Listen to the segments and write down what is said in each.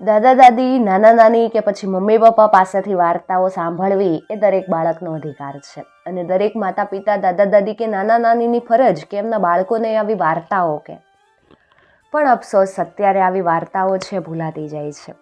દાદા દાદી, નાના નાની કે પછી મમ્મી પપ્પા પાસેથી વાર્તાઓ સાંભળવી એ દરેક બાળકનો અધિકાર છે. અને દરેક માતા પિતા દાદા દાદી કે નાના નાનીની ફરજ કે એમના બાળકોને આવી વાર્તાઓ કે. પણ અફસોસ અત્યારે આવી વાર્તાઓ છે ભૂલાતી જાય છે.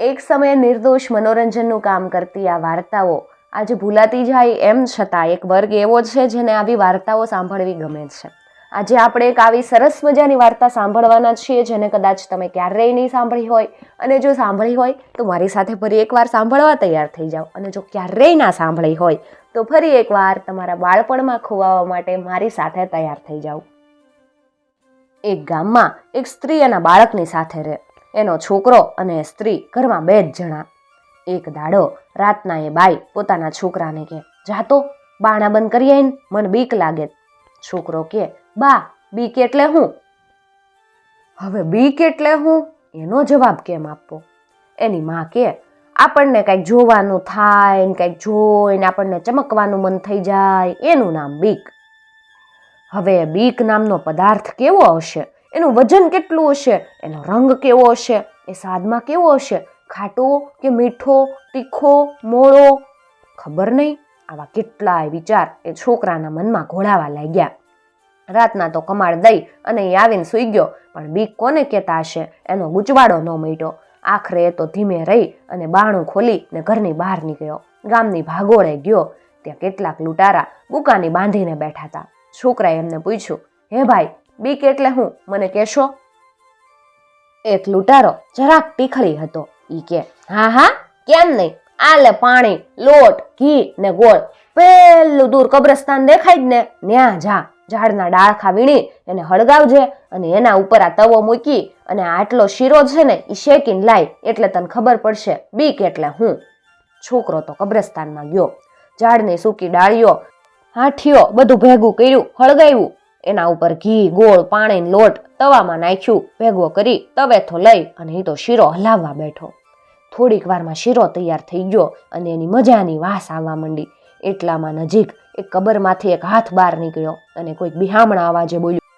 એક સમયે નિર્દોષ મનોરંજનનું કામ કરતી આ વાર્તાઓ આજે ભૂલાતી જાય એમ છતાં એક વર્ગ એવો છે જેને આવી વાર્તાઓ સાંભળવી ગમે છે. આજે આપણે એક આવી સરસ મજાની વાર્તા સાંભળવાના છીએ, જેને કદાચ તમે ક્યારેય નહીં સાંભળી હોય. અને જો સાંભળી હોય, તો મારી સાથે ફરી એકવાર સાંભળવા તૈયાર થઈ જાઓ. અને જો ક્યારેય ના સાંભળી હોય, તો ફરી એકવાર તમારા બાળપણમાં ખોવાવા માટે મારી સાથે તૈયાર થઈ જાઓ. એક ગામમાં એક સ્ત્રી એના બાળકની સાથે રહે. એનો છોકરો અને સ્ત્રી ઘરમાં બે જ જણા. એક દાડો રાતના એ બાઈ પોતાના છોકરાને કહે જાતો બાણા બંધ કરી આવીને મને બીક લાગે. છોકરો કે બા બીક એટલે હું? હવે બીક એટલે હું? એનો જવાબ કેમ આપવો? એની માં કે, આપણને કંઈક જોવાનું થાય ને કંઈક જોઈને આપણને ચમકવાનું મન થઈ જાય, એનું નામ બીક. હવે બીક નામનો પદાર્થ કેવો હશે? એનું વજન કેટલું હશે? એનો રંગ કેવો હશે? એ સ્વાદમાં કેવો હશે? ખાટો કે મીઠો, તીખો, મોળો? ખબર નહીં? આવા કેટલાય વિચાર એ છોકરાના મનમાં ઘોળાવા લાગ્યા. રાતના તો કમાડ દઈ અને એ આવીને સૂઈ ગયો. પણ બીક કોને કહેતા હશે? એનો ગુચવાડો ન મીટ્યો આખરે એ તો ધીમે રહી અને બાણું ખોલી ને ઘરની બહાર નીકળ્યો. ગામની ભાગોળે ગયો. ત્યાં કેટલાક લૂંટારા બુકાની બાંધીને બેઠા હતા. છોકરાએ એમને પૂછ્યું, હે ભાઈ બીક એટલે હું? મને કહેશો? એક લૂંટારો જરાક ટીખળી હતો. ઈ કે, હા હા, કેમ નહીં? આ લે પાણી, લોટ, ઘી ને ગોળ. પેલું દૂર કબ્રસ્તાન દેખાય જ ને, ન્યા જા. ઝાડના ડાળખા વીણી એને હળગાવજે અને એના ઉપર આ તવો મૂકી અને આટલો શીરો છે ને એ શેકીને લાય એટલે તને ખબર પડશે બીક એટલે હું. છોકરો તો કબ્રસ્તાનમાં ગયો, ઝાડની સૂકી ડાળીઓ, હાઠીઓ બધું ભેગું કર્યું, હળગાવ્યું. એના ઉપર ઘી, ગોળ પાણી લોટ તવામાં નાખ્યું, ભેગો કરી તવેથો લઈ અને એ તો શીરો હલાવવા બેઠો. થોડીક વારમાં શીરો તૈયાર થઈ ગયો અને એની મજાની વાસ આવવા માંડી. એટલામાં નજીક એક કબરમાંથી એક હાથ બહાર નીકળ્યો અને કોઈક બિહામણા અવાજે બોલ્યું,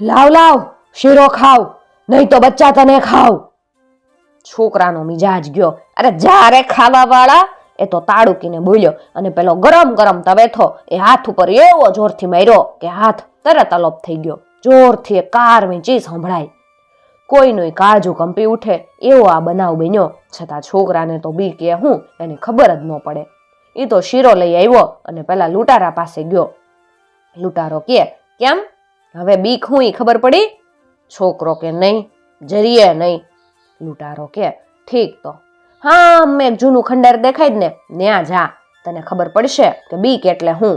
લાવ લાવ, શીરો ખાવ, નહીં તો બચ્ચા તને ખાવ. છોકરાનો મિજાજ ગયો. અરે જારે ખાવા વાળા એ તો તાડુકીને બોલ્યો અને પેલો ગરમ ગરમ તવેથો એ હાથ ઉપર એવો જોરથી માર્યો કે હાથ તરત અલોપ થઈ ગયો. જોરથી એ કારમી ચીજ સંભળાય. કોઈનું કાળજું કંપી ઉઠે એવો આ બનાવ બન્યો. છતાં છોકરાને તો બી કે હું, એને ખબર જ ન પડે. એ તો શીરો લઈ આવ્યો અને પેલા લૂંટારા પાસે ગયો. લૂંટારો કે, કેમ? હવે બીક હું એ ખબર પડી? છોકરો કે નહીં, જરીએ નહીં. લૂંટારો કે, ઠીક તો. હા મેં એક જૂનું ખંડેર દેખાય જ ને, ન્યા જા, તને ખબર પડશે કે બીક એટલે હું.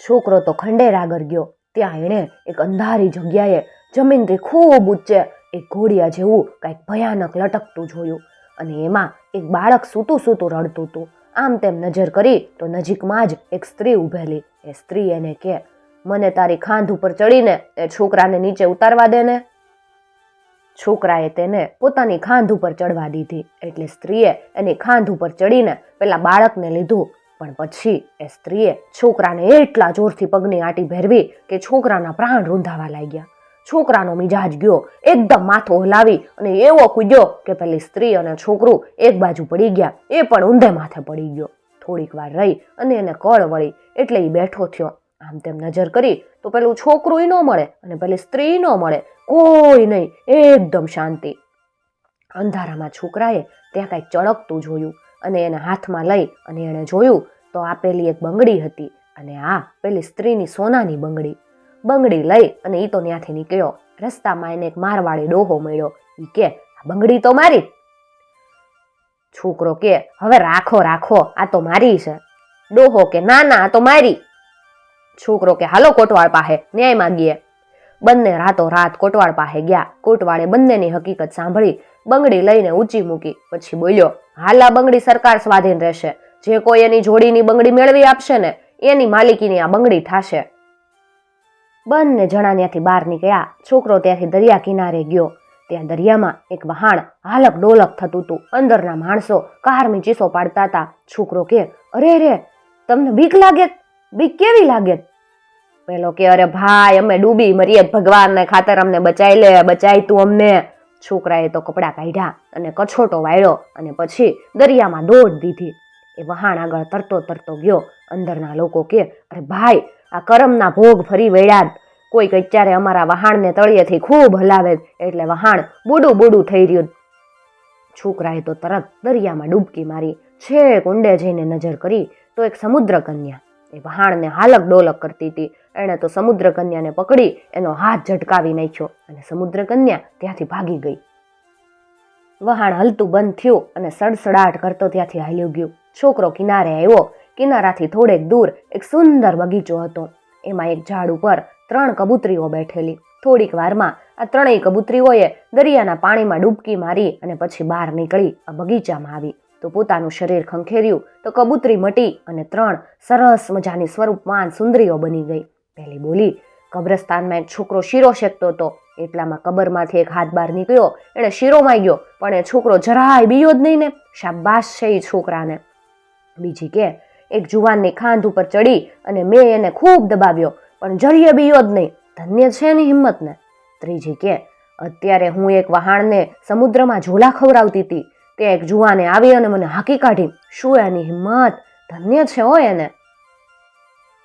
છોકરો તો ખંડેર આગળ ગયો, ત્યાં એણે એક અંધારી જગ્યાએ જમીનથી ખૂબ ઊંચે એક ઘોડિયા જેવું કંઈક ભયાનક લટકતું જોયું અને એમાં એક બાળક સૂતું સૂતું રડતું હતું. આમ તેમ નજર કરી તો નજીકમાં જ એક સ્ત્રી ઊભેલી. એ સ્ત્રી એને કે, મને તારી ખાંધ ઉપર ચડીને એ છોકરાને નીચે ઉતારવા દે ને. છોકરાએ તેને પોતાની ખાંધ ઉપર ચડવા દીધી. એટલે સ્ત્રીએ એની ખાંધ ઉપર ચડીને પેલા બાળકને લીધું. પણ પછી એ સ્ત્રીએ છોકરાને એટલા જોરથી પગની આંટી ભેરવી કે છોકરાના પ્રાણ રૂંધાવા લાગ્યા. છોકરાનો મિજાજ ગયો. એકદમ માથો હલાવી અને એવો કૂદ્યો કે પેલી સ્ત્રી અને છોકરું એક બાજુ પડી ગયા. એ પણ ઊંધે માથે પડી ગયો. થોડીક વાર રહી અને એને કળ વળી એટલે એ બેઠો થયો. આમ તેમ નજર કરી તો પેલું છોકરું ન મળે અને પેલી સ્ત્રી ન મળે. કોઈ નહીં. એકદમ શાંતિ. અંધારામાં છોકરાએ ત્યાં કાંઈક ચળકતું જોયું અને એને હાથમાં લઈ અને એણે જોયું તો આ પેલી એક બંગડી હતી અને આ પેલી સ્ત્રીની સોનાની બંગડી. બંગડી લઈ અને એ તો ત્યાંથી નીકળ્યો. રસ્તામાં એને એક મારવાડી ડોહો મળ્યો. એ કે બંગડી તો મારી. છોકરો કે, હવે રાખો રાખો, આ તો મારી છે. ડોહો કે, ના ના, આ તો મારી. છોકરો કે, હાલો, કોટવાળ પાસે, ન્યાય માગીએ. બંને રાતો રાત કોટવાળ પાસે ગયા. કોટવાળે બંનેની હકીકત સાંભળી. બંગડી લઈને ઊંચી મૂકી. પછી બોલ્યો, હાલ આ બંગડી સરકાર સ્વાધીન રહેશે. જે કોઈ એની જોડીની બંગડી મેળવી આપશે ને, એની માલિકીની આ બંગડી થશે. બંને જણા ત્યાંથી બહાર નીકળ્યા. છોકરો ત્યાંથી દરિયા કિનારે ગયો. ત્યાં દરિયામાં એક વહાણ, હાલક ડોલક થતું હતું અંદરના માણસો કારમી ચીસો પાડતા હતા. છોકરો કે, અરે રે તમને બીક લાગે? બીક કેવી લાગે? પેલો કે, અરે ભાઈ, અમે ડૂબી મરીએ. ભગવાનને ખાતર અમને બચાઈ લે, બચાય તું અમને. છોકરાએ તો કપડાં કાઢ્યા અને કછોટો વાળ્યો અને પછી દરિયામાં દોડ દીધી. એ વહાણ આગળ તરતો તરતો ગયો. અંદરના લોકો કે, અરે ભાઈ આ કરમના ભોગ ફરી વેળ્યા કોઈક અત્યારે અમારા વહાણને તળિયેથી ખૂબ હલાવે એટલે વહાણ બુડું બુડું થઈ રહ્યું છોકરાએ તો તરત દરિયામાં ડૂબકી મારી, છેક ઊંડે જઈને નજર કરી, તો એક સમુદ્ર કન્યા એ વહાણને હાલક ડોલક કરતી હતી. એણે તો સમુદ્ર કન્યાને પકડી, એનો હાથ ઝટકાવી નાખ્યો અને સમુદ્ર કન્યા ત્યાંથી ભાગી ગઈ. વહાણ હલતું બંધ થયું અને સડસડાટ કરતો ત્યાંથી હાલ્યું ગયું. છોકરો કિનારે આવ્યો. કિનારાથી થોડેક દૂર એક સુંદર બગીચો હતો. એમાં એક ઝાડ ઉપર ત્રણ કબૂતરીઓ બેઠેલી. થોડીક વારમાં આ ત્રણેય કબૂતરીઓએ દરિયાના પાણીમાં ડૂબકી મારી અને પછી બહાર નીકળી આ બગીચામાં આવી. તો પોતાનું શરીર ખંખેર્યું, તો કબૂતરી મટી અને ત્રણ સરસ મજાની સ્વરૂપવાન સુંદરીઓ બની ગઈ. પહેલી બોલી, કબ્રસ્તાનમાં એક છોકરો શીરો શેકતો હતો. એટલામાં કબરમાંથી એક હાથ બહાર નીકળ્યો, એણે શીરો માંગ્યો, પણ એ છોકરો જરાય બીયો જ નહીં ને. શાબાશ છે એ છોકરાને. બીજી કે એક જુવાનની ખાંધ ઉપર ચડી અને મેં એને ખૂબ દબાવ્યો, પણ જરીએ બીયો જ નહીં. ધન્ય છે એની હિંમતને. ત્રીજી કે, અત્યારે હું એક વહાણને સમુદ્રમાં ઝોલા ખવડાવતી હતી. તે એક જુવાને આવી અને મને હાકી કાઢી. શું એની હિંમત? ધન્ય છે હો એને.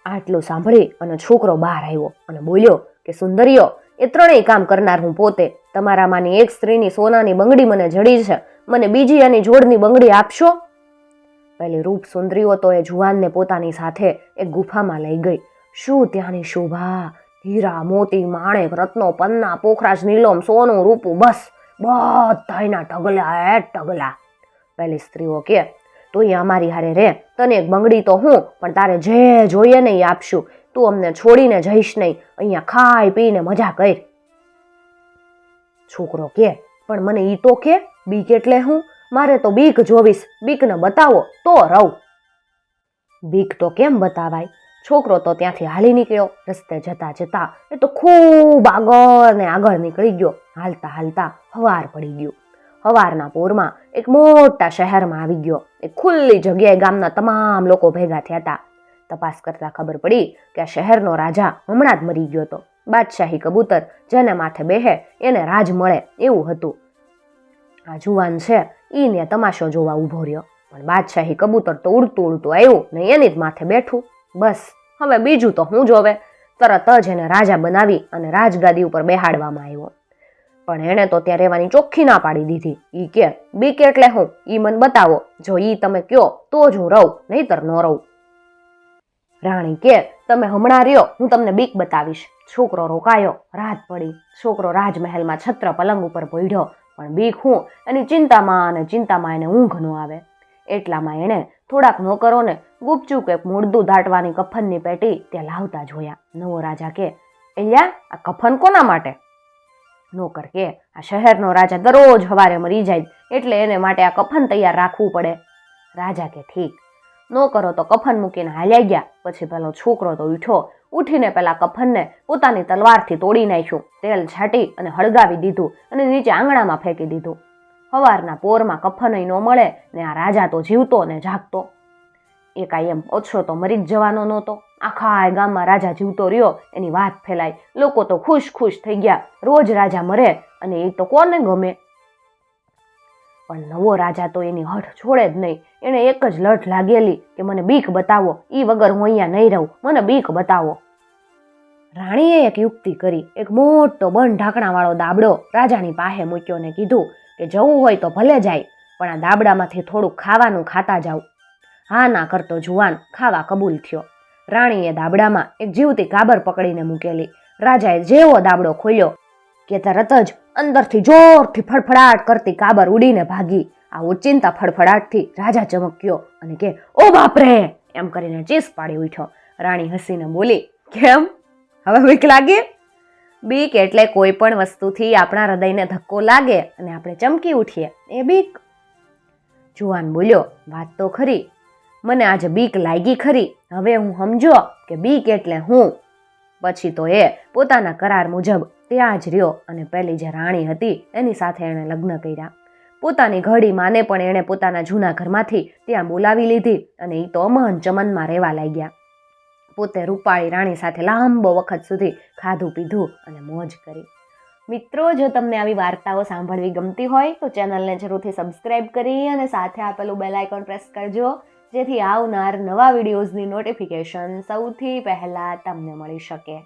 આટલું સાંભળી અને છોકરો બહાર આવ્યો અને બોલ્યો કે, સુંદરીઓ, એ ત્રણેય કામ કરનાર હું પોતે. તમારામાંની એક સ્ત્રીની સોનાની બંગડી મને જડી છે. મને બીજી એની જોડની બંગડી આપશો? પેલી રૂપ સુંદરીઓ તો એ જુવાનને પોતાની સાથે એક ગુફામાં લઈ ગઈ. શું ત્યાંની શોભા? હીરા, મોતી માણેક રત્નો, પન્ના, પોખરાજ, નીલોમ, સોનું, રૂપું, બસ. બધાના ટગલા એ ટગલા પેલી સ્ત્રીઓ કે તું અહીંયા અમારી હારે રે. તને એક બંગડી તો હું, પણ તારે જે જોઈએ ને એ આપશું. તું અમને છોડીને જઈશ નહીં. અહીંયા ખાઈ પીને મજા કર. છોકરો કે, પણ મને ઈ તો કે, બી કેટલે હું? મારે તો બીક જોવીશ. બીકને બતાવો, તો રહું. બીક તો કેમ બતાવાય? છોકરો તો ત્યાંથી હાલી નીકળ્યો, રસ્તે જતા જતા. એ તો ખૂબ આગળ ને આગળ નીકળી ગયો. હાલતા હાલતા હવાર પડી ગયું. હવારના પોરમાં એક મોટા શહેરમાં આવી ગયો. એક ખુલ્લી જગ્યાએ ગામના તમામ લોકો ભેગા થયા હતા. તપાસ કરતા ખબર પડી કે આ શહેરનો રાજા હમણાં જ મરી ગયો હતો. બાદશાહી કબૂતર જેને માથે બેહે એને રાજ મળે એવું હતું. આ જુવાન છે ઈને તમાશો જોવા ઊભો રહ્યો. પણ બાદશાહી કબૂતર તો ઉડતું ઉડતું આવ્યું ને એની જ માથે બેઠું. બસ, હવે બીજું તો હું જોવે તરત જ એને રાજા બનાવી અને રાજગાદી ઉપર બેહાડવામાં આવ્યો. પણ એણે તો ત્યાં રહેવાની ચોખ્ખી ના પાડી દીધી. ઈ કે બીક એટલે હું? ઈ મને બતાવો. જો ઈ તમે કયો, તો જ હું રહું, નહીતર ન રહું. રાણી કે, તમે હમણાં રહ્યો, હું તમને બીક બતાવીશ. છોકરો રોકાયો, રાત પડી. છોકરો રાજમહેલમાં છત્ર પલંગ ઉપર ભોયઢો પણ બીક હું એની ચિંતામાં અને ચિંતામાં એને ઊંઘ ન આવે. એટલામાં એણે થોડાક નોકરોને ગુપચુપ એક મૂળદું દાટવાની કફનની પેટી ત્યાં લાવતા જોયા. નવો રાજા કે અહીંયા આ કફન કોના માટે? નોકર કે, આ શહેરનો રાજા દરરોજ સવારે મરી જાય એટલે એને માટે આ કફન તૈયાર રાખવું પડે. રાજા કે, ઠીક નોકરો તો કફન મૂકીને હાલ્યા ગયા. પછી પેલો છોકરો તો ઉઠ્યો. ઉઠીને પેલા કફનને પોતાની તલવારથી તોડી નાખ્યું. તેલ છાંટી અને હળગાવી દીધું અને નીચે આંગણામાં ફેંકી દીધું. સવારના પોરમાં કફનય ન મળે ને આ રાજા તો જીવતો ને જાગતો. એ કાંઈ એમ ઓછો તો મરી જ જવાનો નહોતો. આખા ગામમાં રાજા જીવતો રહ્યો. એની વાત ફેલાઈ. લોકો તો ખુશ ખુશ થઈ ગયા. રોજ રાજા મરે અને એ તો કોને ગમે? પણ નવો રાજા તો એની હઠ છોડે જ નહીં. એને એક જ લઠ લાગેલી કે મને બીક બતાવો. એ વગર હું અહીંયા નહીં રહું. મને બીક બતાવો. રાણીએ એક યુક્તિ કરી. એક મોટો બંધ ઢાંકણાવાળો દાબડો રાજાની પાસે મૂક્યો ને કીધું કે જવું હોય તો ભલે જાય, પણ આ દાબડામાંથી થોડુંક ખાવાનું ખાતા જાવ હા ના કરતો જુવાન, ખાવા કબૂલ થયો. રાણીએ દાબડામાં એક જીવતી કાબર પકડીને મૂકેલી. રાજાએ જેવો દાબડો ખોલ્યો કે તરત જ અંદરથી જોરથી ફડફડાટ કરતી કાબર ઉડીને ભાગી. આ ઓચિંતા ફડફડાટથી રાજા ચમક્યો અને કે, ઓ બાપરે! એમ કરીને ચીસ પાડી ઉઠ્યો. રાણી હસીને બોલી, કેમ? હવે બીક લાગે? બીક એટલે કોઈ પણ વસ્તુથી આપણા હૃદયને ધક્કો લાગે અને આપણે ચમકી ઉઠીએ. એ બીક. જુવાન બોલ્યો, વાત તો ખરી. મને આજે બીક લાગી ખરી. હવે હું સમજો કે બીક એટલે હું. પછી તો એ પોતાના કરાર મુજબ ત્યાં જ રહ્યો અને પહેલી જે રાણી હતી એની સાથે એણે લગ્ન કર્યા. પોતાની ઘડી માને પણ એણે પોતાના જૂના ઘરમાંથી ત્યાં બોલાવી લીધી અને એ તો અમહન ચમનમાં રહેવા લાગ્યા. પોતે રૂપાળી રાણી સાથે લાંબો વખત સુધી ખાધું પીધું અને મોજ કરી. મિત્રો, જો તમને આવી વાર્તાઓ સાંભળવી ગમતી હોય તો ચેનલને જરૂરથી સબસ્ક્રાઇબ કરી અને સાથે આપેલું બેલ આઇકોન પ્રેસ કરજો, જેથી આવનાર નવા વિડીયોઝની નોટિફિકેશન સૌથી પહેલાં તમને મળી શકે.